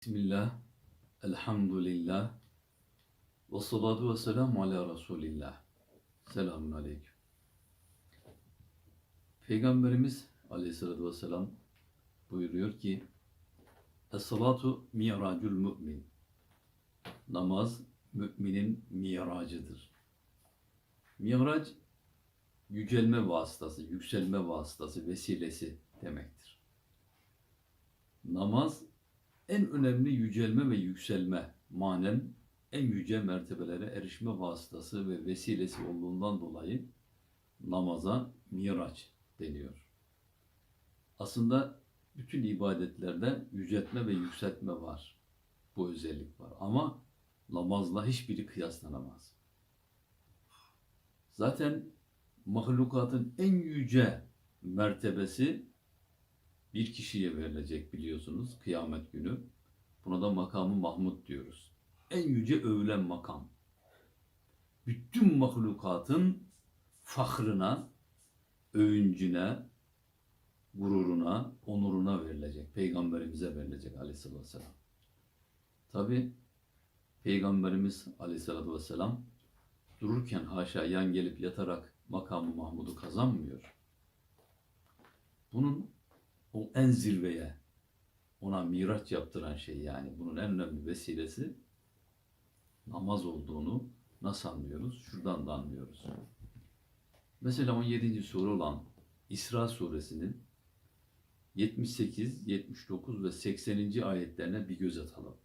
Bismillah, elhamdülillah, ve salatu ve selamu ala Resulillah. Selamun aleyküm. Peygamberimiz aleyhissalatü vesselam buyuruyor ki, Es-salatu miracül mümin. Namaz müminin miracıdır. Mirac, yücelme vasıtası, yükselme vasıtası, vesilesi demektir. Namaz en önemli yücelme ve yükselme, manen en yüce mertebelere erişme vasıtası ve vesilesi olduğundan dolayı namaza miraç deniyor. Aslında bütün ibadetlerde yüceltme ve yükseltme var. Bu özellik var. Ama namazla hiçbiri kıyaslanamaz. Zaten mahlukatın en yüce mertebesi bir kişiye verilecek biliyorsunuz kıyamet günü. Buna da makamı Mahmud diyoruz. En yüce övülen makam. Bütün mahlukatın fahrına, övüncüne, gururuna, onuruna verilecek. Peygamberimize verilecek aleyhissalatü vesselam. Tabi Peygamberimiz aleyhissalatü vesselam dururken haşa yan gelip yatarak makamı Mahmud'u kazanmıyor. Bunun o en zirveye ona miraç yaptıran şey yani bunun en önemli vesilesi namaz olduğunu nasıl anlıyoruz? Şuradan da anlıyoruz. Mesela 17. sure olan İsra suresinin 78, 79 ve 80. ayetlerine bir göz atalım.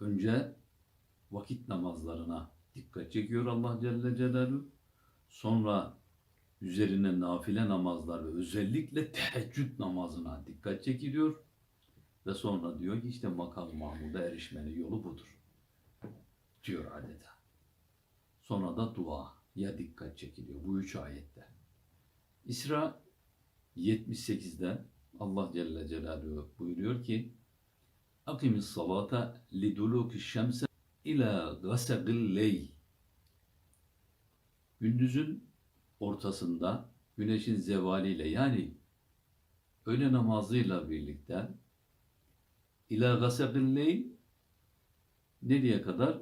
Önce vakit namazlarına dikkat çekiyor Allah Celle Celaluhu. Sonra üzerine nafile namazlar ve özellikle teheccüd namazına dikkat çekiliyor. Ve sonra diyor ki işte makam Mahmud'a erişmenin yolu budur. Diyor adeta. Sonra da dua ya dikkat çekiliyor bu üç ayette. İsra 78'de Allah Celle Celaluhu buyuruyor ki Akimis salata liduluki şemse ila gasagil leyl Gündüzün ortasında güneşin zevaliyle yani öğle namazıyla birlikte ila gasabil leyl nereye kadar?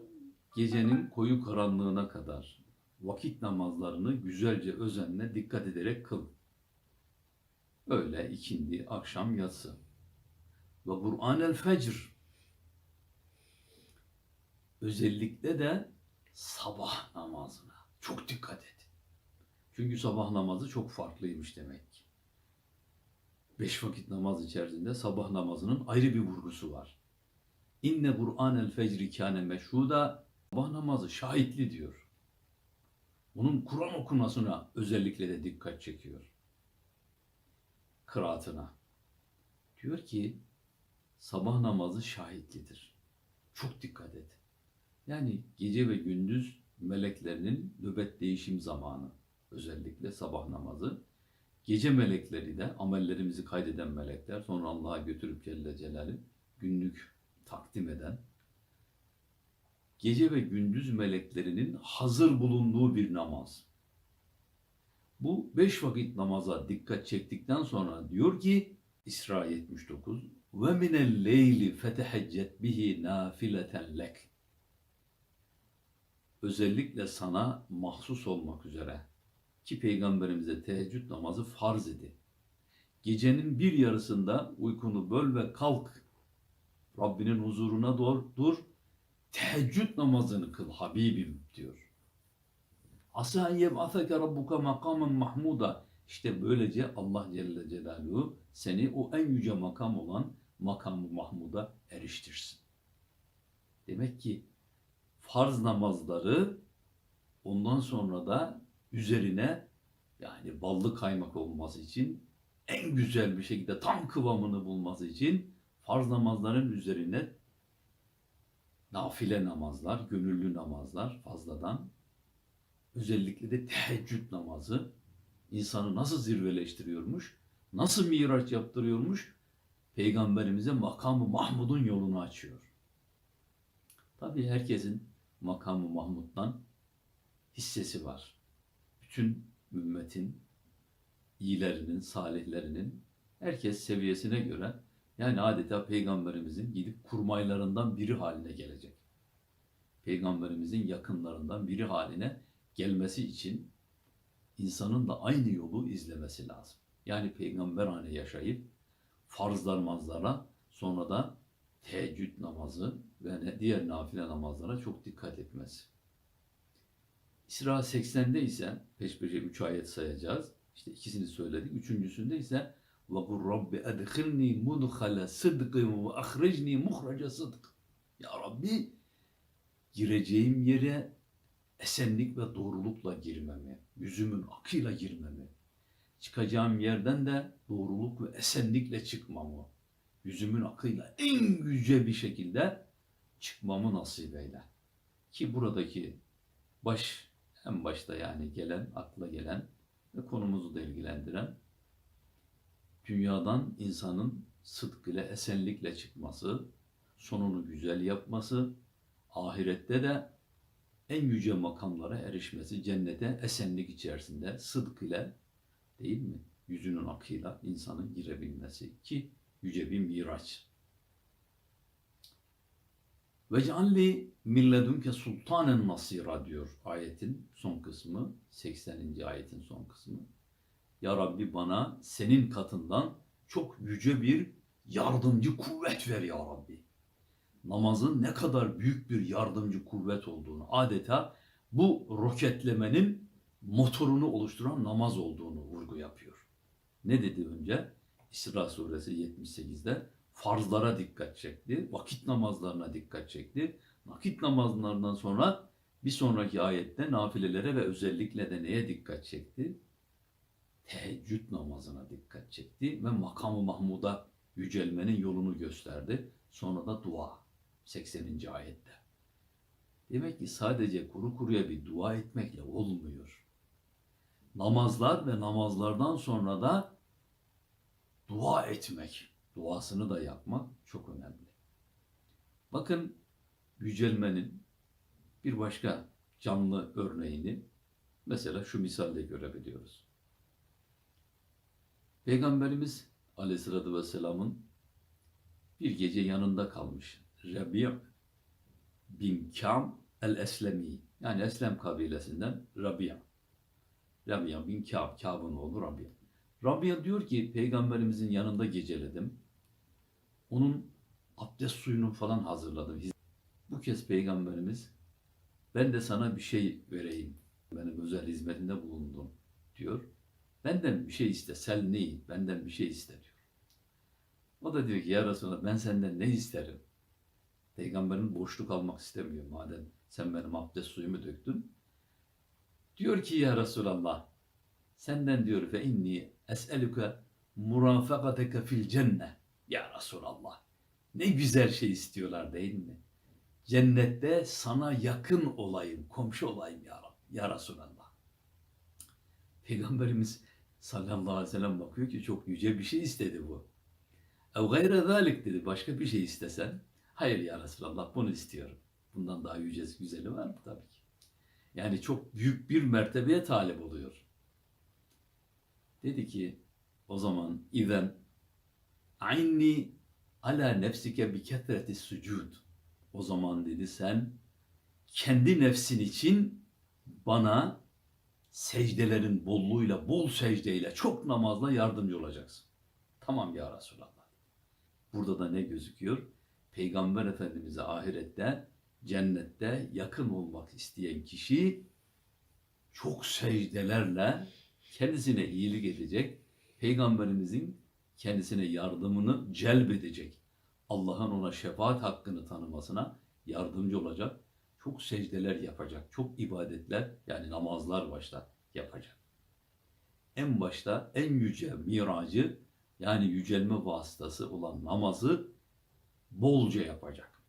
Gecenin koyu karanlığına kadar vakit namazlarını güzelce özenle dikkat ederek kıl. Öğle, ikindi, akşam, yatsı. Ve Kur'an el fecr. Özellikle de sabah namazına çok dikkat et. Çünkü sabah namazı çok farklıymış demek. Beş vakit namaz içerisinde sabah namazının ayrı bir vurgusu var. İnne Kur'an el fecri kâne meşhuda sabah namazı şahitli diyor. Bunun Kur'an okumasına özellikle de dikkat çekiyor. Kıraatına. Diyor ki sabah namazı şahitlidir. Çok dikkat et. Yani gece ve gündüz meleklerinin nöbet değişim zamanı özellikle sabah namazı. Gece melekleri de amellerimizi kaydeden melekler sonra Allah'a götürüp Celle Celal'i günlük takdim eden gece ve gündüz meleklerinin hazır bulunduğu bir namaz. Bu beş vakit namaza dikkat çektikten sonra diyor ki İsra 79 ve minel leyli feteheccet bihi nafileten lek özellikle sana mahsus olmak üzere ki peygamberimize teheccüd namazı farz idi. Gecenin bir yarısında uykunu böl ve kalk. Rabbinin huzuruna doğru dur. Teheccüd namazını kıl Habibim diyor. Asa en yeb'atheke rabbuka makamen mahmuda. İşte böylece Allah Celle Celaluhu seni o en yüce makam olan makamı Mahmud'a eriştirsin. Demek ki farz namazları ondan sonra da üzerine yani ballı kaymak olması için en güzel bir şekilde tam kıvamını bulması için farz namazların üzerine nafile namazlar, gönüllü namazlar fazladan özellikle de teheccüd namazı insanı nasıl zirveleştiriyormuş, nasıl miraç yaptırıyormuş, peygamberimize makamı Mahmud'un yolunu açıyor. Tabii herkesin makamı Mahmud'dan hissesi var. Bütün ümmetin, iyilerinin, salihlerinin herkes seviyesine göre Yani adeta peygamberimizin gidip kurmaylarından biri haline gelecek. Peygamberimizin yakınlarından biri haline gelmesi için insanın da aynı yolu izlemesi lazım. Yani peygamberhane yaşayıp farzlar mazlara sonra da teheccüd namazı ve diğer nafile namazlara çok dikkat etmesi. İsra 80'de ise peş peşe 3 ayet sayacağız. İşte ikisini söyledik. Üçüncüsünde ise وَقُلْ رَبِّ اَدْخِلْنِي مُدْخَلَ صِدْقٍ وَاَخْرِجْنِي مُخْرَجَ صِدْقٍ Ya Rabbi gireceğim yere esenlik ve doğrulukla girmemi, yüzümün akıyla girmemi, çıkacağım yerden de doğruluk ve esenlikle çıkmamı, yüzümün akıyla en yüce bir şekilde çıkmamı nasip eyle. Ki buradaki baş, en başta yani gelen, akla gelen ve konumuzu da ilgilendiren dünyadan insanın sıdk ile, esenlikle çıkması, sonunu güzel yapması, ahirette de en yüce makamlara erişmesi, cennete esenlik içerisinde sıdk ile değil mi? Yüzünün akıyla insanın girebilmesi ki yüce bir miraç. Ve cealli milledunke sultanen nasira diyor ayetin son kısmı, 80. ayetin son kısmı. Ya Rabbi bana senin katından çok yüce bir yardımcı kuvvet ver ya Rabbi. Namazın ne kadar büyük bir yardımcı kuvvet olduğunu, adeta bu roketlemenin motorunu oluşturan namaz olduğunu vurgu yapıyor. Ne dedi önce? İsra suresi 78'de farzlara dikkat çekti, vakit namazlarına dikkat çekti. Vakit namazlarından sonra bir sonraki ayette nafilelere ve özellikle de neye dikkat çekti? Teheccüd namazına dikkat çekti ve makamı Mahmud'a yücelmenin yolunu gösterdi. Sonra da dua 80. ayette. Demek ki sadece kuru kuruya bir dua etmekle olmuyor. Namazlar ve namazlardan sonra da dua etmek, duasını da yapmak çok önemli. Bakın yücelmenin bir başka canlı örneğini mesela şu misalde görebiliyoruz. Peygamberimiz Aleyhisselatü Vesselam'ın bir gece yanında kalmış. Rabi' bin Kam el-Eslemi yani Eslem kabilesinden Rabia. Rabia bin Kâb, Kâb'ın oğlu Rabia. Rabia diyor ki peygamberimizin yanında geceledim. Onun abdest suyunu falan hazırladım. Bu kez peygamberimiz ben de sana bir şey vereyim. Benim özel hizmetinde bulundum diyor. Benden bir şey iste. Sel neyi? Benden bir şey iste diyor. O da diyor ki ya Resulallah ben senden ne isterim? Peygamberin boşluk almak istemiyor madem sen benim abdest suyumu döktün. Diyor ki ya Resulallah senden diyor fe inni es'eluke murafakateke fil cenne. Ya Resulallah ne güzel şey istiyorlar değil mi? Cennette sana yakın olayım, komşu olayım ya, Rab, ya Resulallah. Peygamberimiz sallallahu aleyhi ve sellem bakıyor ki çok yüce bir şey istedi bu. Ev gayre zalik dedi. Başka bir şey istesen. Hayır ya Resulallah bunu istiyorum. Bundan daha yücesi güzeli var mı? Tabii ki. Yani çok büyük bir mertebeye talip oluyor. Dedi ki o zaman izen aynni ala nefsike bi kethreti sucud. O zaman dedi sen kendi nefsin için bana secdelerin bolluğuyla, bol secdeyle, çok namazla yardımcı olacaksın. Tamam ya Resulallah. Burada da ne gözüküyor? Peygamber Efendimiz'e ahirette, cennette yakın olmak isteyen kişi çok secdelerle kendisine iyilik edecek, Peygamberimizin kendisine yardımını celbedecek, Allah'ın ona şefaat hakkını tanımasına yardımcı olacak, çok secdeler yapacak, çok ibadetler yani namazlar başta yapacak. En başta en yüce miracı yani yücelme vasıtası olan namazı bolca yapacak.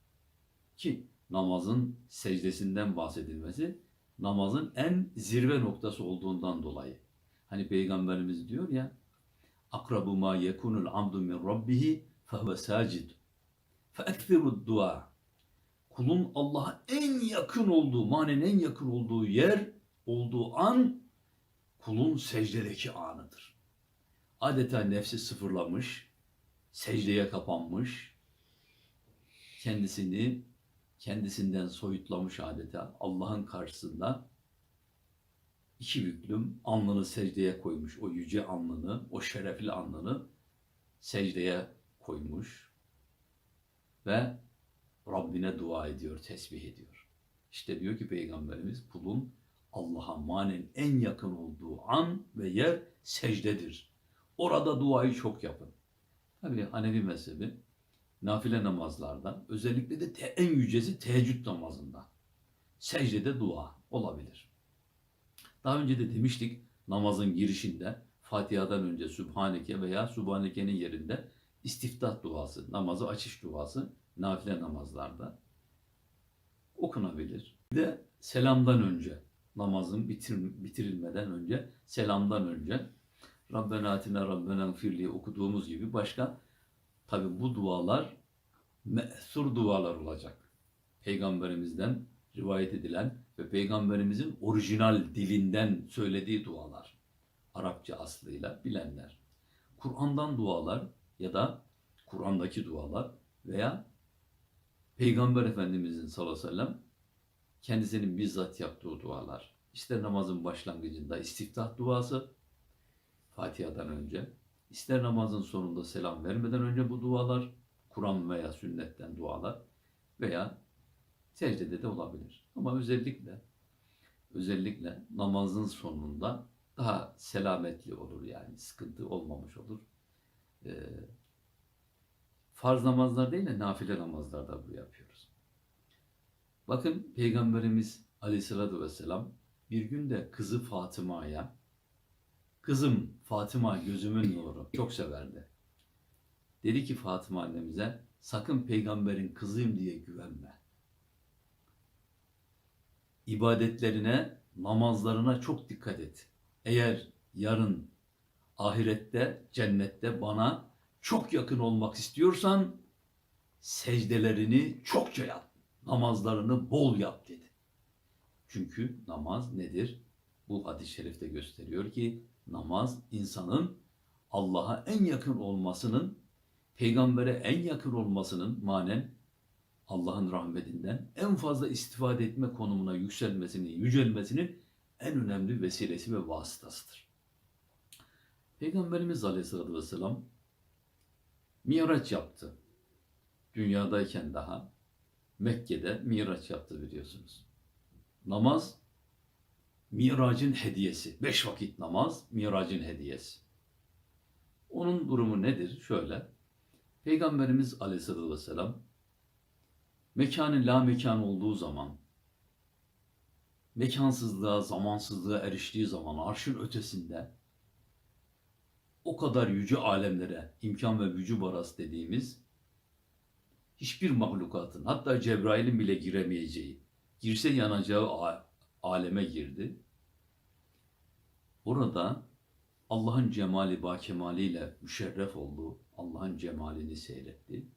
Ki namazın secdesinden bahsedilmesi namazın en zirve noktası olduğundan dolayı. Hani Peygamberimiz diyor ya akrabu ma yekunul amdu min rabbihi fehve sacid fe dua kulun Allah'a en yakın olduğu, manen en yakın olduğu yer, olduğu an kulun secdedeki anıdır. Adeta nefsi sıfırlamış, secdeye kapanmış, kendisini kendisinden soyutlamış adeta Allah'ın karşısında iki büklüm alnını secdeye koymuş. O yüce alnını, o şerefli alnını secdeye koymuş ve Rabbine dua ediyor, tesbih ediyor. İşte diyor ki Peygamberimiz kulun Allah'a manen en yakın olduğu an ve yer secdedir. Orada duayı çok yapın. Tabii Hanefi mezhebi nafile namazlarda özellikle de en yücesi teheccüd namazında secdede dua olabilir. Daha önce de demiştik namazın girişinde Fatiha'dan önce Sübhaneke veya Sübhaneke'nin yerinde istiftah duası, namazı açış duası nafile namazlarda okunabilir. Bir de selamdan önce, namazın bitir, bitirilmeden önce, selamdan önce Rabbena atina Rabbena firli okuduğumuz gibi başka tabi bu dualar me'sur dualar olacak. Peygamberimizden rivayet edilen ve Peygamberimizin orijinal dilinden söylediği dualar. Arapça aslıyla bilenler. Kur'an'dan dualar ya da Kur'an'daki dualar veya Peygamber Efendimizin sallallahu aleyhi ve sellem kendisinin bizzat yaptığı dualar. İster namazın başlangıcında istiftah duası, Fatiha'dan önce, ister namazın sonunda selam vermeden önce bu dualar, Kur'an veya sünnetten dualar veya secdede de olabilir. Ama özellikle özellikle namazın sonunda daha selametli olur yani sıkıntı olmamış olur. Ee, farz namazlar değil de nafile namazlarda bu yapıyoruz. Bakın Peygamberimiz Aleyhisselatü Vesselam bir gün de kızı Fatıma'ya kızım Fatıma gözümün nuru çok severdi. Dedi ki Fatıma annemize sakın peygamberin kızıyım diye güvenme. İbadetlerine, namazlarına çok dikkat et. Eğer yarın ahirette, cennette bana çok yakın olmak istiyorsan secdelerini çokça yap. Namazlarını bol yap dedi. Çünkü namaz nedir? Bu hadis-i şerifte gösteriyor ki namaz insanın Allah'a en yakın olmasının, peygambere en yakın olmasının manen Allah'ın rahmetinden en fazla istifade etme konumuna yükselmesinin, yücelmesinin en önemli vesilesi ve vasıtasıdır. Peygamberimiz Aleyhisselatü Vesselam Miraç yaptı. Dünyadayken daha Mekke'de Miraç yaptı biliyorsunuz. Namaz Miracın hediyesi. Beş vakit namaz Miracın hediyesi. Onun durumu nedir? Şöyle. Peygamberimiz Aleyhisselatü Vesselam mekanın la mekan olduğu zaman mekansızlığa, zamansızlığa eriştiği zaman arşın ötesinde o kadar yüce alemlere imkan ve vücub arası dediğimiz hiçbir mahlukatın hatta Cebrail'in bile giremeyeceği, girse yanacağı aleme girdi. Orada Allah'ın cemali bakemaliyle müşerref olduğu Allah'ın cemalini seyretti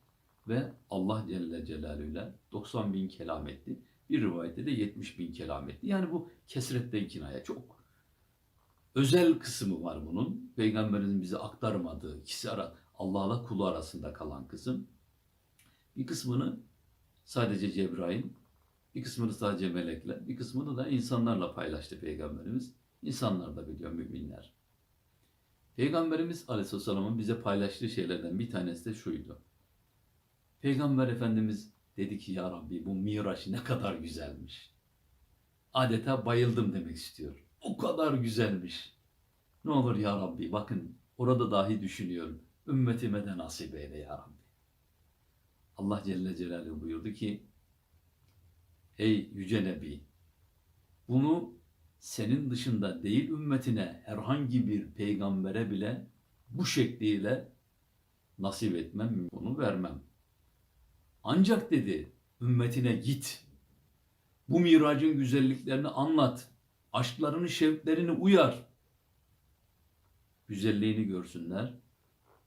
ve Allah Celle Celaluhu'yla 90 bin kelam etti. Bir rivayette de 70 bin kelam etti. Yani bu kesretten kinaya çok özel kısmı var bunun. Peygamberin bize aktarmadığı ikisi ara Allah'la kulu arasında kalan kısım. Bir kısmını sadece Cebrail, bir kısmını sadece melekle, bir kısmını da insanlarla paylaştı Peygamberimiz. İnsanlar da biliyor müminler. Peygamberimiz Aleyhisselam'ın bize paylaştığı şeylerden bir tanesi de şuydu. Peygamber Efendimiz dedi ki ya Rabbi bu Miraç ne kadar güzelmiş. Adeta bayıldım demek istiyor. O kadar güzelmiş. Ne olur ya Rabbi bakın orada dahi düşünüyorum. Ümmetime de nasip eyle ya Rabbi. Allah Celle Celaluhu buyurdu ki Ey Yüce Nebi bunu senin dışında değil ümmetine herhangi bir peygambere bile bu şekliyle nasip etmem, bunu vermem. Ancak dedi ümmetine git. Bu miracın güzelliklerini anlat. Aşklarını, şevklerini uyar. Güzelliğini görsünler.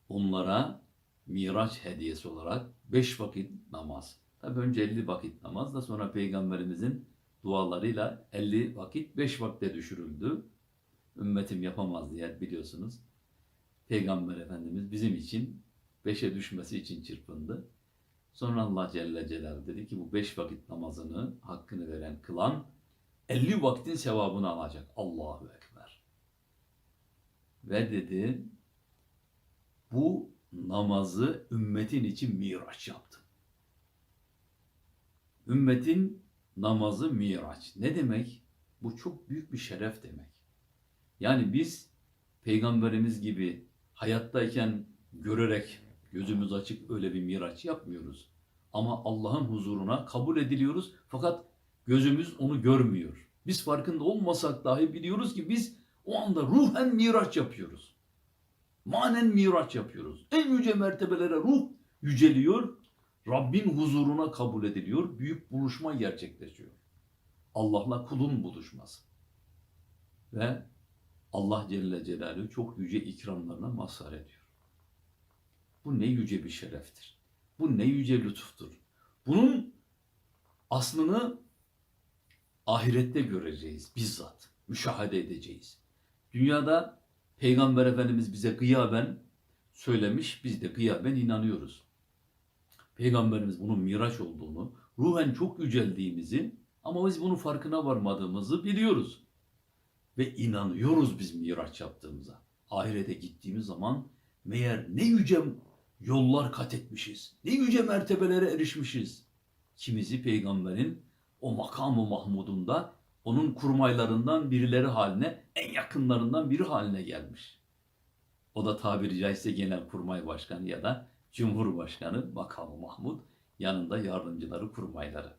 Onlara miraç hediyesi olarak beş vakit namaz. Tabi önce 50 vakit namaz da sonra Peygamberimizin dualarıyla 50 vakit 5 vakte düşürüldü. Ümmetim yapamaz diye biliyorsunuz. Peygamber Efendimiz bizim için beşe düşmesi için çırpındı. Sonra Allah Celle Celaluhu dedi ki bu beş vakit namazını hakkını veren kılan 50 vaktin sevabını alacak. Allahu Ekber. Ve dedi bu namazı ümmetin için miraç yaptım. Ümmetin namazı miraç. Ne demek? Bu çok büyük bir şeref demek. Yani biz peygamberimiz gibi hayattayken görerek gözümüz açık öyle bir miraç yapmıyoruz. Ama Allah'ın huzuruna kabul ediliyoruz fakat gözümüz onu görmüyor. Biz farkında olmasak dahi biliyoruz ki biz o anda ruhen miraç yapıyoruz. Manen miraç yapıyoruz. En yüce mertebelere ruh yüceliyor. Rabbin huzuruna kabul ediliyor. Büyük buluşma gerçekleşiyor. Allah'la kulun buluşması. Ve Allah Celle Celaluhu çok yüce ikramlarına mazhar ediyor. Bu ne yüce bir şereftir. Bu ne yüce lütuftur. Bunun aslını ahirette göreceğiz bizzat. Müşahede edeceğiz. Dünyada Peygamber Efendimiz bize gıyaben söylemiş, biz de gıyaben inanıyoruz. Peygamberimiz bunun miraç olduğunu, ruhen çok yüceldiğimizi ama biz bunun farkına varmadığımızı biliyoruz. Ve inanıyoruz biz miraç yaptığımıza. Ahirete gittiğimiz zaman meğer ne yüce yollar kat etmişiz, ne yüce mertebelere erişmişiz. Kimizi peygamberin o makamı Mahmud'unda onun kurmaylarından birileri haline, en yakınlarından biri haline gelmiş. O da tabiri caizse genel kurmay başkanı ya da cumhurbaşkanı makamı Mahmud, yanında yardımcıları kurmayları.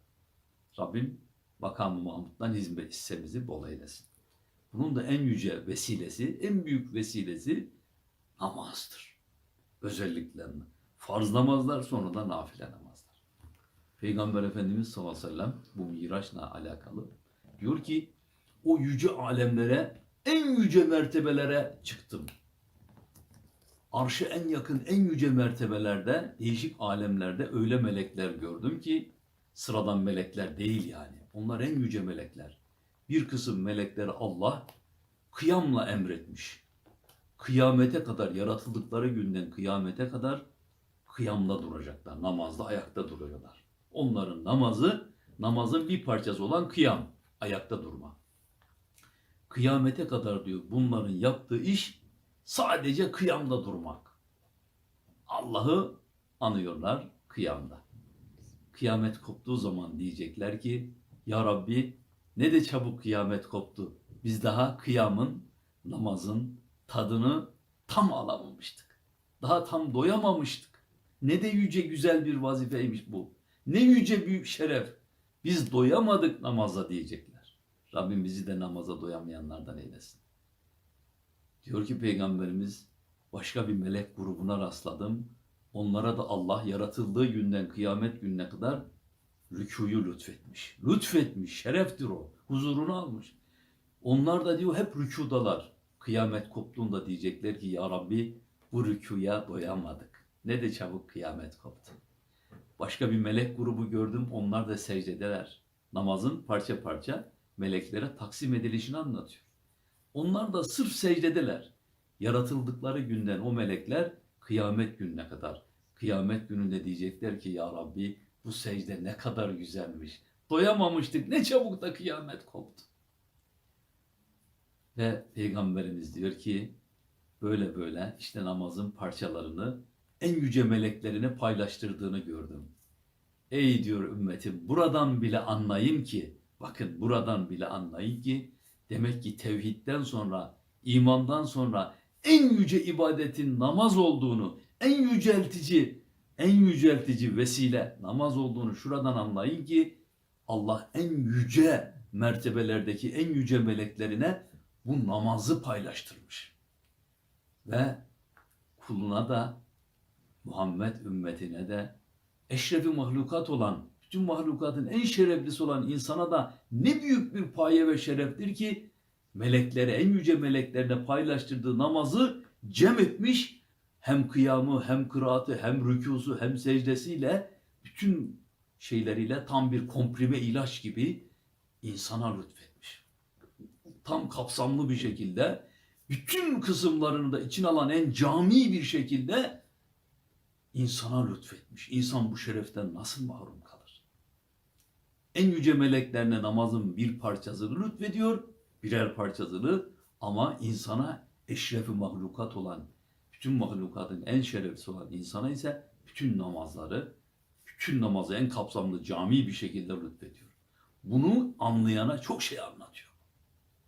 Rabbim makamı Mahmud'dan hizmet hissemizi bol eylesin. Bunun da en yüce vesilesi, en büyük vesilesi namazdır. Özelliklerini. Farz namazlar sonra da nafile namazlar. Peygamber Efendimiz sallallahu aleyhi ve sellem bu miraçla alakalı diyor ki o yüce alemlere, en yüce mertebelere çıktım. Arşı en yakın, en yüce mertebelerde, değişik alemlerde öyle melekler gördüm ki sıradan melekler değil yani. Onlar en yüce melekler. Bir kısım melekleri Allah kıyamla emretmiş. Kıyamete kadar, yaratıldıkları günden kıyamete kadar kıyamda duracaklar. Namazda ayakta duruyorlar. Onların namazı, namazın bir parçası olan kıyam. Ayakta durma. Kıyamete kadar diyor bunların yaptığı iş sadece kıyamda durmak. Allah'ı anıyorlar kıyamda. Kıyamet koptuğu zaman diyecekler ki Ya Rabbi ne de çabuk kıyamet koptu. Biz daha kıyamın, namazın tadını tam alamamıştık. Daha tam doyamamıştık. Ne de yüce güzel bir vazifeymiş bu. Ne yüce büyük şeref. Biz doyamadık namaza diyecekler. Rabbim bizi de namaza doyamayanlardan eylesin. Diyor ki Peygamberimiz başka bir melek grubuna rastladım. Onlara da Allah yaratıldığı günden kıyamet gününe kadar rükuyu lütfetmiş. Lütfetmiş, şereftir o. Huzurunu almış. Onlar da diyor hep rükudalar. Kıyamet koptuğunda diyecekler ki ya Rabbi bu rükuya doyamadık. Ne de çabuk kıyamet koptu. Başka bir melek grubu gördüm. Onlar da secdedeler. Namazın parça parça meleklere taksim edilişini anlatıyor. Onlar da sırf secdedeler. Yaratıldıkları günden o melekler kıyamet gününe kadar. Kıyamet gününde diyecekler ki ya Rabbi bu secde ne kadar güzelmiş. Doyamamıştık ne çabuk da kıyamet koptu. Ve Peygamberimiz diyor ki böyle böyle işte namazın parçalarını en yüce meleklerine paylaştırdığını gördüm. Ey diyor ümmetim buradan bile anlayın ki bakın buradan bile anlayın ki demek ki tevhidden sonra imandan sonra en yüce ibadetin namaz olduğunu en yüceltici en yüceltici vesile namaz olduğunu şuradan anlayın ki Allah en yüce mertebelerdeki en yüce meleklerine bu namazı paylaştırmış. Ve kuluna da Muhammed ümmetine de eşrefi mahlukat olan, bütün mahlukatın en şereflisi olan insana da ne büyük bir paye ve şereftir ki meleklere, en yüce meleklerine paylaştırdığı namazı cem etmiş. Hem kıyamı, hem kıraatı, hem rükusu, hem secdesiyle bütün şeyleriyle tam bir komprime ilaç gibi insana lütfetmiş. Tam kapsamlı bir şekilde bütün kısımlarını da için alan en cami bir şekilde insana lütfetmiş. İnsan bu şereften nasıl mahrum kalır? En yüce meleklerine namazın bir parçasını lütfediyor, birer parçasını ama insana eşrefi mahlukat olan, bütün mahlukatın en şereflisi olan insana ise bütün namazları, bütün namazı en kapsamlı cami bir şekilde lütfediyor. Bunu anlayana çok şey anlatıyor.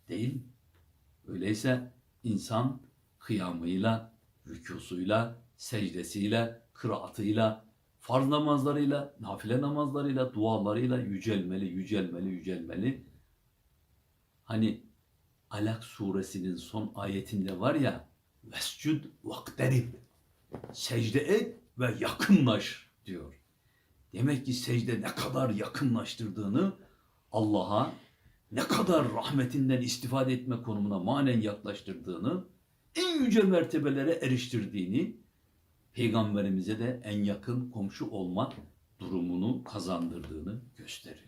Değil? Öyleyse insan kıyamıyla, rükusuyla, secdesiyle, kıraatıyla, farz namazlarıyla, nafile namazlarıyla, dualarıyla yücelmeli, yücelmeli, yücelmeli. Hani Alak suresinin son ayetinde var ya Vescud vakterib secde et ve yakınlaş diyor. Demek ki secde ne kadar yakınlaştırdığını Allah'a ne kadar rahmetinden istifade etme konumuna manen yaklaştırdığını, en yüce mertebelere eriştirdiğini, peygamberimize de en yakın komşu olma durumunu kazandırdığını gösteriyor.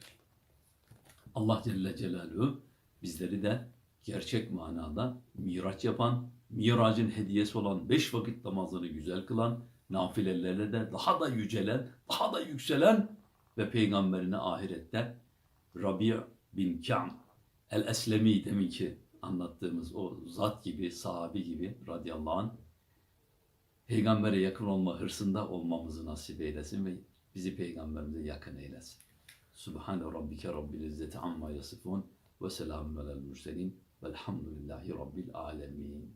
Allah Celle Celaluhu bizleri de gerçek manada miraç yapan, miracın hediyesi olan beş vakit namazını güzel kılan, nafilelerle de daha da yücelen, daha da yükselen ve peygamberine ahirette Rabia bin Ka'b el-Eslemi deminki anlattığımız o zat gibi, sahabi gibi radıyallahu anh peygambere yakın olma hırsında olmamızı nasip eylesin ve bizi peygamberimize yakın eylesin. Subhane rabbike rabbil izzeti amma yasifun ve selamun alel murselin velhamdülillahi rabbil alemin.